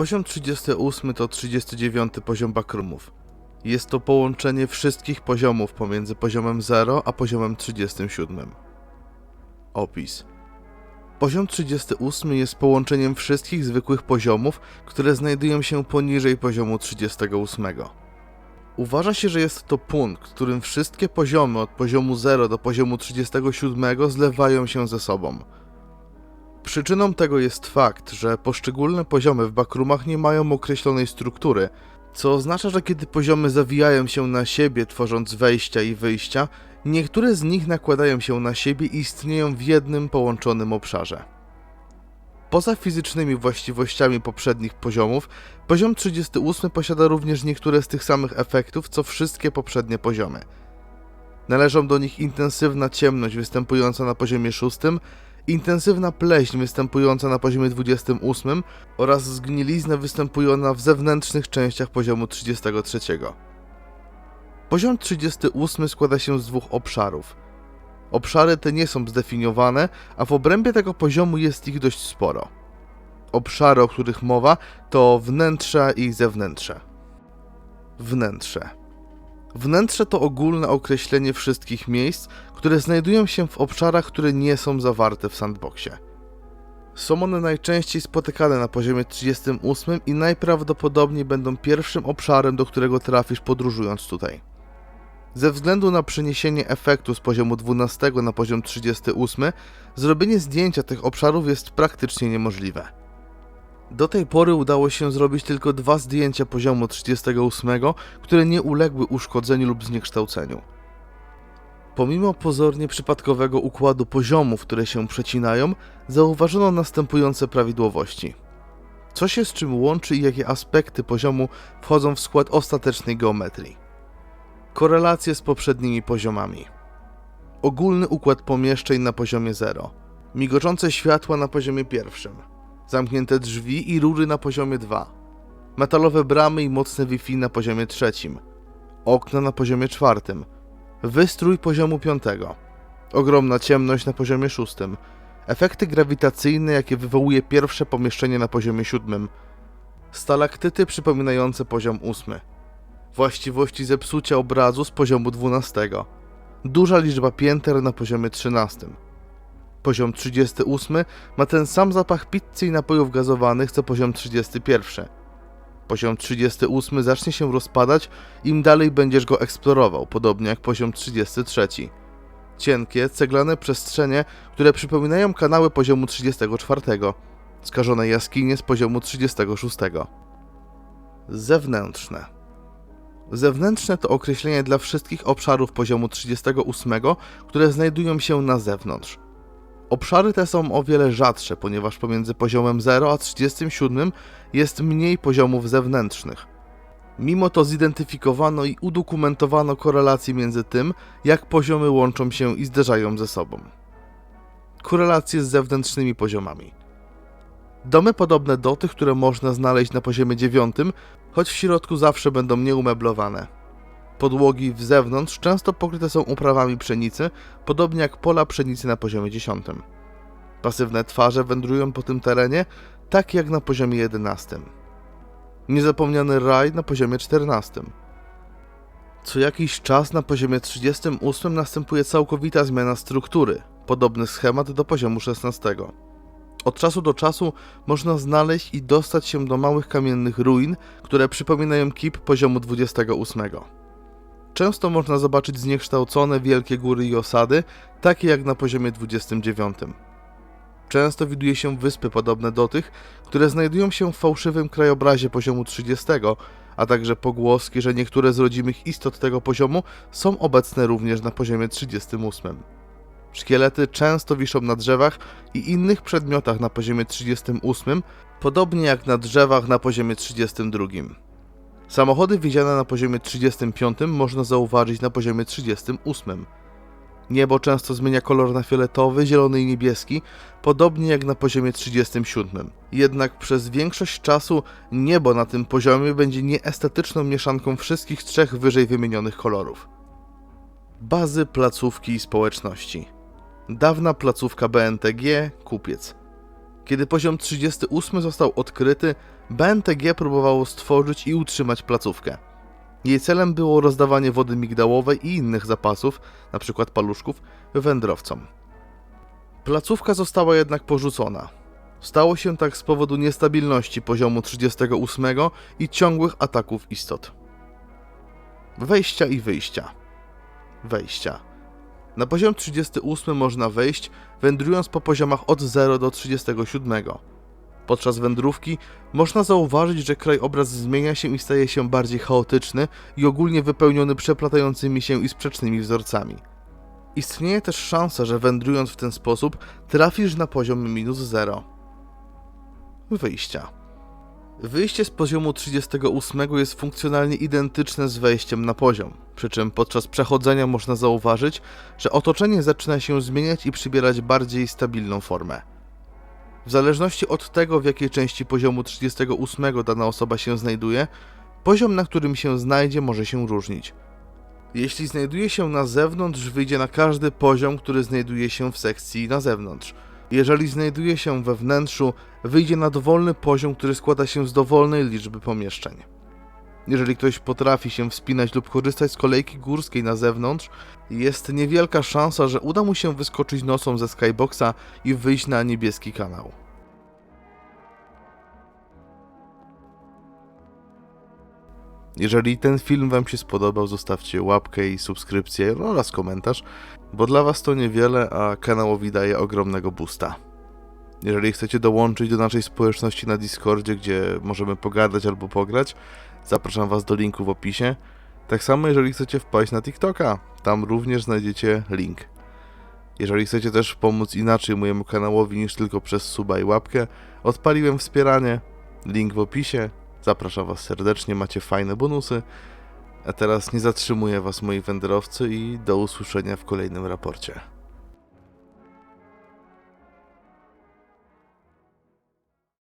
Poziom 38 to 39 poziom backroomów. Jest to połączenie wszystkich poziomów pomiędzy poziomem 0 a poziomem 37. Opis. Poziom 38 jest połączeniem wszystkich zwykłych poziomów, które znajdują się poniżej poziomu 38. Uważa się, że jest to punkt, w którym wszystkie poziomy od poziomu 0 do poziomu 37 zlewają się ze sobą. Przyczyną tego jest fakt, że poszczególne poziomy w backroomach nie mają określonej struktury, co oznacza, że kiedy poziomy zawijają się na siebie, tworząc wejścia i wyjścia, niektóre z nich nakładają się na siebie i istnieją w jednym połączonym obszarze. Poza fizycznymi właściwościami poprzednich poziomów, poziom 38 posiada również niektóre z tych samych efektów, co wszystkie poprzednie poziomy. Należą do nich intensywna ciemność występująca na poziomie 6, intensywna pleśń występująca na poziomie 28 oraz zgnilizna występująca w zewnętrznych częściach poziomu 33. Poziom 38 składa się z dwóch obszarów. Obszary te nie są zdefiniowane, a w obrębie tego poziomu jest ich dość sporo. Obszary, o których mowa, to wnętrze i zewnętrze. Wnętrze. Wnętrze to ogólne określenie wszystkich miejsc, które znajdują się w obszarach, które nie są zawarte w sandboxie. Są one najczęściej spotykane na poziomie 38 i najprawdopodobniej będą pierwszym obszarem, do którego trafisz podróżując tutaj. Ze względu na przeniesienie efektu z poziomu 12 na poziom 38, zrobienie zdjęcia tych obszarów jest praktycznie niemożliwe. Do tej pory udało się zrobić tylko dwa zdjęcia poziomu 38, które nie uległy uszkodzeniu lub zniekształceniu. Pomimo pozornie przypadkowego układu poziomów, które się przecinają, zauważono następujące prawidłowości. Co się z czym łączy i jakie aspekty poziomu wchodzą w skład ostatecznej geometrii. Korelacje z poprzednimi poziomami. Ogólny układ pomieszczeń na poziomie 0. Migoczące światła na poziomie pierwszym. Zamknięte drzwi i rury na poziomie 2. Metalowe bramy i mocne Wi-Fi na poziomie trzecim. Okna na poziomie czwartym. Wystrój poziomu 5. Ogromna ciemność na poziomie 6. Efekty grawitacyjne, jakie wywołuje pierwsze pomieszczenie na poziomie 7. Stalaktyty przypominające poziom 8. Właściwości zepsucia obrazu z poziomu 12. Duża liczba pięter na poziomie 13. Poziom 38 ma ten sam zapach pizzy i napojów gazowanych co poziom 31. Poziom 38 zacznie się rozpadać, im dalej będziesz go eksplorował, podobnie jak poziom 33. Cienkie, ceglane przestrzenie, które przypominają kanały poziomu 34. Skażone jaskinie z poziomu 36. Zewnętrzne. Zewnętrzne to określenie dla wszystkich obszarów poziomu 38, które znajdują się na zewnątrz. Obszary te są o wiele rzadsze, ponieważ pomiędzy poziomem 0 a 37 jest mniej poziomów zewnętrznych. Mimo to zidentyfikowano i udokumentowano korelacje między tym, jak poziomy łączą się i zderzają ze sobą. Korelacje z zewnętrznymi poziomami. Domy podobne do tych, które można znaleźć na poziomie 9, choć w środku zawsze będą nieumeblowane. Podłogi w zewnątrz często pokryte są uprawami pszenicy, podobnie jak pola pszenicy na poziomie 10. Pasywne twarze wędrują po tym terenie, tak jak na poziomie 11. Niezapomniany raj na poziomie 14. Co jakiś czas na poziomie 38 następuje całkowita zmiana struktury, podobny schemat do poziomu 16. Od czasu do czasu można znaleźć i dostać się do małych kamiennych ruin, które przypominają kip poziomu 28. Często można zobaczyć zniekształcone wielkie góry i osady, takie jak na poziomie 29. Często widuje się wyspy podobne do tych, które znajdują się w fałszywym krajobrazie poziomu 30, a także pogłoski, że niektóre z rodzimych istot tego poziomu są obecne również na poziomie 38. Szkielety często wiszą na drzewach i innych przedmiotach na poziomie 38, podobnie jak na drzewach na poziomie 32. Samochody widziane na poziomie 35 można zauważyć na poziomie 38. Niebo często zmienia kolor na fioletowy, zielony i niebieski, podobnie jak na poziomie 37. Jednak przez większość czasu niebo na tym poziomie będzie nieestetyczną mieszanką wszystkich trzech wyżej wymienionych kolorów. Bazy, placówki i społeczności. Dawna placówka BNTG, kupiec. Kiedy poziom 38 został odkryty, BNTG próbowało stworzyć i utrzymać placówkę. Jej celem było rozdawanie wody migdałowej i innych zapasów, np. paluszków, wędrowcom. Placówka została jednak porzucona. Stało się tak z powodu niestabilności poziomu 38 i ciągłych ataków istot. Wejścia i wyjścia. Wejścia. Na poziom 38 można wejść, wędrując po poziomach od 0 do 37. Podczas wędrówki można zauważyć, że krajobraz zmienia się i staje się bardziej chaotyczny i ogólnie wypełniony przeplatającymi się i sprzecznymi wzorcami. Istnieje też szansa, że wędrując w ten sposób trafisz na poziom minus 0. Wyjścia. Wyjście z poziomu 38 jest funkcjonalnie identyczne z wejściem na poziom, przy czym podczas przechodzenia można zauważyć, że otoczenie zaczyna się zmieniać i przybierać bardziej stabilną formę. W zależności od tego, w jakiej części poziomu 38 dana osoba się znajduje, poziom, na którym się znajdzie, może się różnić. Jeśli znajduje się na zewnątrz, wyjdzie na każdy poziom, który znajduje się w sekcji na zewnątrz. Jeżeli znajduje się we wnętrzu, wyjdzie na dowolny poziom, który składa się z dowolnej liczby pomieszczeń. Jeżeli ktoś potrafi się wspinać lub korzystać z kolejki górskiej na zewnątrz, jest niewielka szansa, że uda mu się wyskoczyć nocą ze skyboxa i wyjść na niebieski kanał. Jeżeli ten film Wam się spodobał, zostawcie łapkę i subskrypcję oraz komentarz, bo dla Was to niewiele, a kanałowi daje ogromnego boosta. Jeżeli chcecie dołączyć do naszej społeczności na Discordzie, gdzie możemy pogadać albo pograć, zapraszam Was do linku w opisie. Tak samo jeżeli chcecie wpaść na TikToka, tam również znajdziecie link. Jeżeli chcecie też pomóc inaczej mojemu kanałowi niż tylko przez suba i łapkę, odpaliłem wspieranie, link w opisie. Zapraszam Was serdecznie, macie fajne bonusy. A teraz nie zatrzymuję Was moi wędrowcy i do usłyszenia w kolejnym raporcie.